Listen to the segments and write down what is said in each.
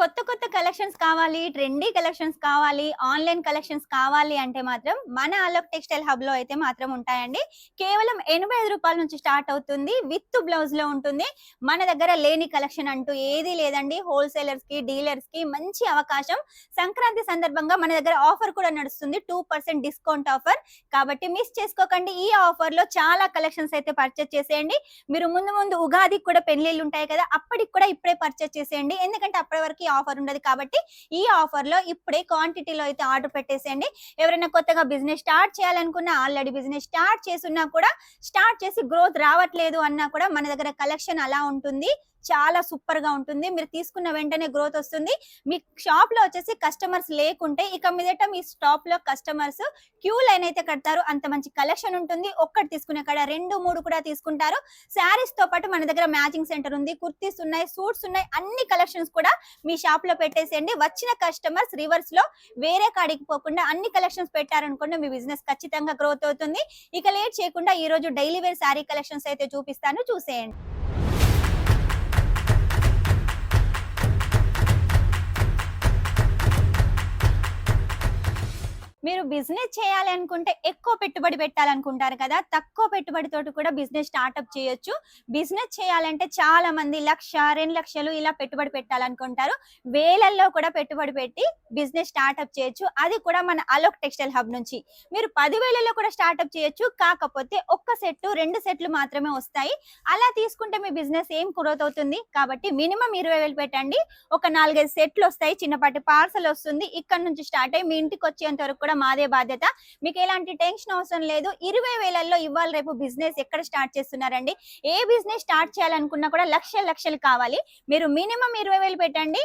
కొత్త కొత్త కలెక్షన్స్ కావాలి ట్రెండీ కలెక్షన్స్ కావాలి ఆన్లైన్ కలెక్షన్స్ కావాలి అంటే మాత్రం మన ఆలోక్ టెక్స్టైల్ హబ్లో అయితే మాత్రం ఉంటాయండి. కేవలం ఎనభై ఐదు రూపాయల నుంచి స్టార్ట్ అవుతుంది. విత్ బ్లౌజ్లో ఉంటుంది. మన దగ్గర లేని కలెక్షన్ అంటూ ఏది లేదండి. హోల్సేలర్స్కి డీలర్స్కి మంచి అవకాశం. సంక్రాంతి సందర్భంగా మన దగ్గర ఆఫర్ కూడా నడుస్తుంది. టూ పర్సెంట్ డిస్కౌంట్ ఆఫర్ కాబట్టి మిస్ చేసుకోకండి. ఈ ఆఫర్లో చాలా కలెక్షన్స్ అయితే పర్చేస్ చేసేయండి. మీరు ముందు ముందు ఉగాదికి కూడా పెళ్ళిళ్ళు ఉంటాయి కదా అప్పటికి కూడా ఇప్పుడే పర్చేస్ చేసేయండి. ఎందుకంటే అప్పటి వరకు ఆఫర్ ఉండదు. కాబట్టి ఈ ఆఫర్లో ఇప్పుడే క్వాంటిటీలో అయితే ఆర్డర్ పెట్టేసేయండి. ఎవరైనా కొత్తగా బిజినెస్ స్టార్ట్ చేయాలనుకున్నా ఆల్రెడీ బిజినెస్ స్టార్ట్ చేసి ఉన్నా కూడా స్టార్ట్ చేసి గ్రోత్ రావట్లేదు అన్నా కూడా మన దగ్గర కలెక్షన్ అలా ఉంటుంది. చాలా సూపర్గా ఉంటుంది. మీరు తీసుకున్న వెంటనే గ్రోత్ వస్తుంది. మీ షాప్లో వచ్చేసి కస్టమర్స్ లేకుంటే ఇక మీదట మీ స్టాప్లో కస్టమర్స్ క్యూ లైన్ అయితే కడతారు. అంత మంచి కలెక్షన్ ఉంటుంది. ఒక్కటి తీసుకునే కాడ రెండు మూడు కూడా తీసుకుంటారు. శారీస్తో పాటు మన దగ్గర మ్యాచింగ్ సెంటర్ ఉంది. కుర్తీస్ ఉన్నాయి సూట్స్ ఉన్నాయి. అన్ని కలెక్షన్స్ కూడా మీ షాప్లో పెట్టేసేయండి. వచ్చిన కస్టమర్స్ రివర్స్లో వేరే కాడికి పోకుండా అన్ని కలెక్షన్స్ పెట్టారనుకోండి మీ బిజినెస్ ఖచ్చితంగా గ్రోత్ అవుతుంది. ఇక లేట్ చేయకుండా ఈ రోజు డైలీ వేర్ శారీ కలెక్షన్స్ అయితే చూపిస్తాను. చూసేయండి. మీరు బిజినెస్ చేయాలి అనుకుంటే ఎక్కువ పెట్టుబడి పెట్టాలనుకుంటారు కదా తక్కువ పెట్టుబడితోటి కూడా బిజినెస్ స్టార్ట్అప్ చేయొచ్చు. బిజినెస్ చేయాలంటే చాలా మంది లక్ష రెండు లక్షలు ఇలా పెట్టుబడి పెట్టాలనుకుంటారు. వేలల్లో కూడా పెట్టుబడి పెట్టి బిజినెస్ స్టార్ట్అప్ చేయొచ్చు. అది కూడా మన అలోక్ టెక్స్టైల్ హబ్ నుంచి. మీరు పదివేలలో కూడా స్టార్ట్అప్ చేయొచ్చు. కాకపోతే ఒక్క సెట్ రెండు సెట్లు మాత్రమే వస్తాయి. అలా తీసుకుంటే మీ బిజినెస్ ఏం గ్రోత్ అవుతుంది? కాబట్టి మినిమం ఇరవై వేలు పెట్టండి. ఒక నాలుగైదు సెట్లు వస్తాయి. చిన్నపాటి పార్సల్ వస్తుంది. ఇక్కడ నుంచి స్టార్ట్ అయ్యి మీ ఇంటికి వచ్చేంత వరకు కూడా మాదే బాధ్యత. మీకు ఎలాంటి టెన్షన్ అవసరం లేదు. ఇరవై వేలల్లో ఇవ్వాలి రేపు బిజినెస్ ఎక్కడ స్టార్ట్ చేస్తున్నారండి? ఏ బిజినెస్ స్టార్ట్ చేయాలనుకున్నా కూడా లక్ష లక్షలు కావాలి. మీరు మినిమం ఇరవై వేలు పెట్టండి.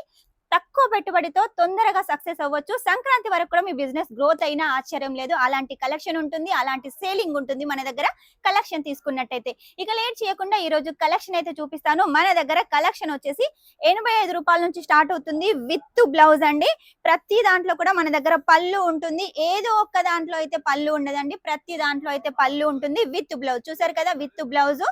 తక్కువ పెట్టుబడితో తొందరగా సక్సెస్ అవ్వచ్చు. సంక్రాంతి వరకు కూడా మీ బిజినెస్ గ్రోత్ అయినా ఆశ్చర్యం లేదు. అలాంటి కలెక్షన్ ఉంటుంది అలాంటి సేలింగ్ ఉంటుంది మన దగ్గర కలెక్షన్ తీసుకున్నట్టయితే. ఇక లేట్ చేయకుండా ఈ రోజు కలెక్షన్ అయితే చూపిస్తాను. మన దగ్గర కలెక్షన్ వచ్చేసి ఎనభై ఐదు రూపాయల నుంచి స్టార్ట్ అవుతుంది విత్ బ్లౌజ్ అండి. ప్రతి దాంట్లో కూడా మన దగ్గర పళ్ళు ఉంటుంది. ఏదో ఒక్క దాంట్లో అయితే పళ్ళు ఉండదండి. ప్రతి దాంట్లో అయితే పళ్ళు ఉంటుంది విత్ బ్లౌజ్. చూసారు కదా విత్ బ్లౌజ్.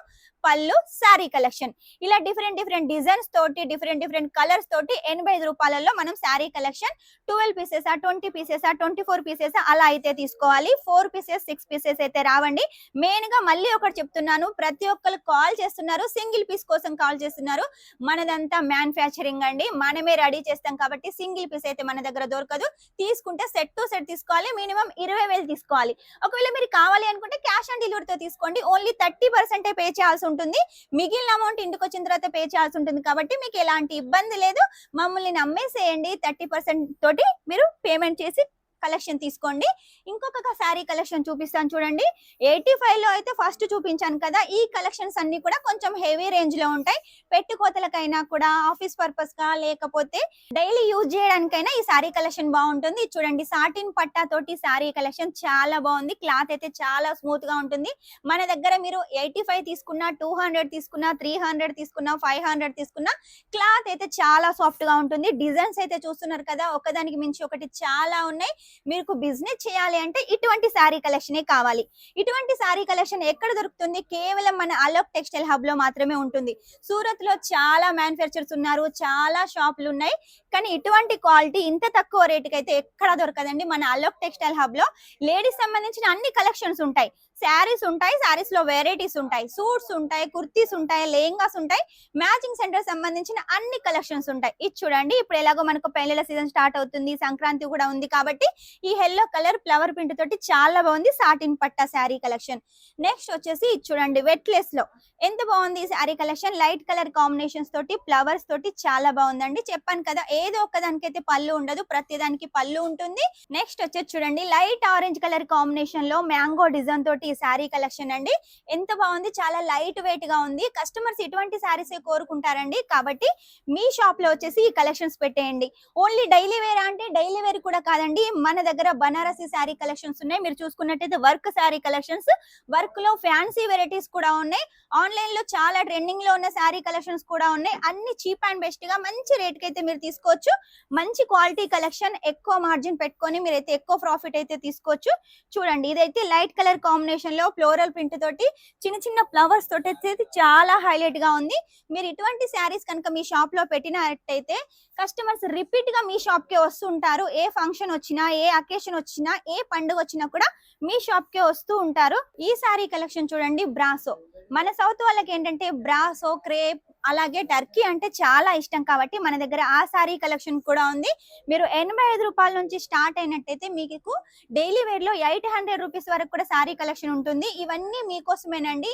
పళ్ళు శారీ కలెక్షన్ ఇలా డిఫరెంట్ డిఫరెంట్ డిజైన్స్ తోటి డిఫరెంట్ డిఫరెంట్ కలర్స్ తోటి ఎనభై ఐదు రూపాయలలో మనం sari collection twelve pieces twenty pieces twenty four pieces అలా అయితే తీసుకోవాలి. ఫోర్ పీసెస్ సిక్స్ పీసెస్ అయితే రావండి. మెయిన్గా మళ్ళీ ఒకటి చెప్తున్నాను. ప్రతి ఒక్కరు కాల్ చేస్తున్నారు. సింగిల్ పీస్ కోసం కాల్ చేస్తున్నారు. మనదంతా మ్యానుఫ్యాక్చరింగ్ అండి. మనమే రెడీ చేస్తాం కాబట్టి సింగిల్ పీస్ అయితే మన దగ్గర దొరకదు. తీసుకుంటే సెట్ టు సెట్ తీసుకోవాలి. మినిమం ఇరవై వేలు తీసుకోవాలి. ఒకవేళ మీరు కావాలి అనుకుంటే క్యాష్ ఆన్ డెలివరీతో తీసుకోండి. ఓన్లీ థర్టీ పర్సెంటే పే చేయాల్సి ఉంటుంది. మిగిలిన అమౌంట్ ఇంటికి వచ్చిన తర్వాత పే చేయాల్సి ఉంటుంది కాబట్టి మీకు ఎలాంటి ఇబ్బంది లేదు. మమ్మల్ని నమ్మేసేయండి. థర్టీ పర్సెంట్ తోటి మీరు పేమెంట్ చేసి కలెక్షన్ తీసుకోండి. ఇంకొక శారీ కలెక్షన్ చూపిస్తాను చూడండి. ఎయిటీ ఫైవ్లో అయితే ఫస్ట్ చూపించాను కదా ఈ కలెక్షన్స్ అన్ని కూడా కొంచెం హెవీ రేంజ్లో ఉంటాయి. పెట్టుకోతలకైనా కూడా ఆఫీస్ పర్పస్గా లేకపోతే డైలీ యూజ్ చేయడానికైనా ఈ శారీ కలెక్షన్ బాగుంటుంది. చూడండి సాటిన్ పట్టా తోటి శారీ కలెక్షన్ చాలా బాగుంది. క్లాత్ అయితే చాలా స్మూత్గా ఉంటుంది. మన దగ్గర మీరు ఎయిటీ ఫైవ్ తీసుకున్నా టూ హండ్రెడ్ తీసుకున్నా త్రీ హండ్రెడ్ తీసుకున్నా ఫైవ్ హండ్రెడ్ తీసుకున్నా క్లాత్ అయితే చాలా సాఫ్ట్గా ఉంటుంది. డిజైన్స్ అయితే చూస్తున్నారు కదా ఒకదానికి మించి ఒకటి చాలా ఉన్నాయి. మీకు బిజినెస్ చేయాలి అంటే ఇటువంటి శారీ కలెక్షన్ కావాలి. ఇటువంటి శారీ కలెక్షన్ ఎక్కడ దొరుకుతుంది? కేవలం మన అలోక్ టెక్స్టైల్ హబ్లో మాత్రమే ఉంటుంది. సూరత్లో చాలా మ్యానుఫ్యాక్చర్స్ ఉన్నారు చాలా షాపులు ఉన్నాయి. కానీ ఇటువంటి క్వాలిటీ ఇంత తక్కువ రేటుకి అయితే ఎక్కడ దొరకదండి. మన అలోక్ టెక్స్టైల్ హబ్లో లేడీస్ సంబంధించిన అన్ని కలెక్షన్స్ ఉంటాయి. శారీస్ ఉంటాయి శారీస్లో వెరైటీస్ ఉంటాయి. సూట్స్ ఉంటాయి కుర్తీస్ ఉంటాయి లెహంగాస్ ఉంటాయి. మ్యాచింగ్ సెంటర్ సంబంధించిన అన్ని కలెక్షన్స్ ఉంటాయి. ఇది చూడండి ఇప్పుడు ఎలాగో మనకు పెళ్ళిళ్ళ సీజన్ స్టార్ట్ అవుతుంది సంక్రాంతి కూడా ఉంది కాబట్టి ఈ ఎల్లో కలర్ ఫ్లవర్ ప్రింట్ తోటి చాలా బాగుంది సాటిన్ పట్టా శారీ కలెక్షన్. నెక్స్ట్ వచ్చేసి ఇది చూడండి వెట్లెస్లో. ఎంత బాగుంది ఈ sari collection? Light colour combinations తోటి ఫ్లవర్స్ తోటి చాలా బాగుందండి. చెప్పాను కదా ఏదో ఒక్క దానికైతే పళ్ళు ఉండదు ప్రతి దానికి పళ్ళు ఉంటుంది. నెక్స్ట్ వచ్చేసి చూడండి లైట్ ఆరెంజ్ కలర్ కాంబినేషన్లో మ్యాంగో డిజైన్ తోటి ఈ శారీ కలెక్షన్ అండి. ఎంత బాగుంది చాలా లైట్ వెయిట్గా ఉంది. కస్టమర్స్ ఇటువంటి శారీస్ కోరుకుంటారండి. కాబట్టి మీ షాప్లో వచ్చేసి ఈ కలెక్షన్స్ పెట్టేయండి. ఓన్లీ డైలీ వేర్ అంటే డైలీ వేర్ కూడా కాదండి. మన దగ్గర బనారసి శారీ కలెక్షన్స్ ఉన్నాయి. మీరు చూసుకున్నట్టయితే వర్క్ శారీ కలెక్షన్స్ వర్క్లో ఫ్యాన్సీ వెరైటీస్ కూడా ఉన్నాయి. ఆన్లైన్లో చాలా ట్రెండింగ్లో ఉన్న శారీ కలెక్షన్స్ కూడా ఉన్నాయి. అన్ని చీప్ అండ్ బెస్ట్గా మంచి రేట్కి అయితే మీరు తీసుకోవచ్చు. మంచి క్వాలిటీ కలెక్షన్ ఎక్కువ మార్జిన్ పెట్టుకొని మీరైతే ఎక్కువ ప్రాఫిట్ అయితే తీసుకోవచ్చు. చూడండి ఇదైతే లైట్ కలర్ కాంబినేషన్ కాంబినేషన్లో ఫ్లోరల్ ప్రింట్ తోటి చిన్న చిన్న ఫ్లవర్స్ తోటి అయితే చాలా హైలైట్గా ఉంది. మీరు ఇటువంటి శారీస్ కనుక మీ షాప్లో పెట్టినట్టయితే కస్టమర్స్ రిపీట్గా మీ షాప్ కే వస్తుంటారు ఏ ఫంక్షన్ వచ్చినా ఏ అకేషన్ వచ్చినా ఏ పండుగ వచ్చినా కూడా మీ షాప్ కే వస్తూ ఉంటారు. ఈ సారీ కలెక్షన్ చూడండి బ్రాసో మన సౌత్ వాళ్ళకి ఏంటంటే బ్రాసో క్రేప్ అలాగే టర్కీ అంటే చాలా ఇష్టం కాబట్టి మన దగ్గర ఆ సారీ కలెక్షన్ కూడా ఉంది. మీరు ఎనభై ఐదు రూపాయల నుంచి స్టార్ట్ అయినట్టయితే మీకు డైలీ వేర్లో ఎయిట్ హండ్రెడ్ రూపీస్ వరకు కూడా సారీ కలెక్షన్ ఉంటుంది. ఇవన్నీ మీకోసమేనండి.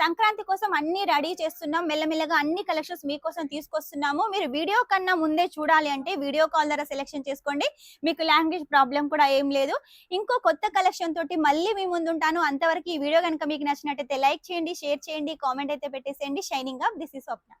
సంక్రాంతి కోసం అన్ని రెడీ చేస్తున్నాం. మెల్లమెల్లగా అన్ని కలెక్షన్స్ మీకోసం తీసుకొస్తున్నాము. మీరు వీడియో కన్నా ముందే చూడాలి అంటే వీడియో కాల్ ద్వారా సెలెక్షన్ చేసుకోండి. మీకు లాంగ్వేజ్ ప్రాబ్లం కూడా ఏం లేదు. ఇంకో కొత్త కలెక్షన్ తోటి మళ్ళీ మీ ముందు ఉంటాను అంతవరకు ఈ వీడియో కనుక మీకు నచ్చినట్టయితే లైక్ చేయండి షేర్ చేయండి కామెంట్ అయితే పెట్టేసేయండి. షైనింగ్ అప్ దిస్ ఈ స్వప్న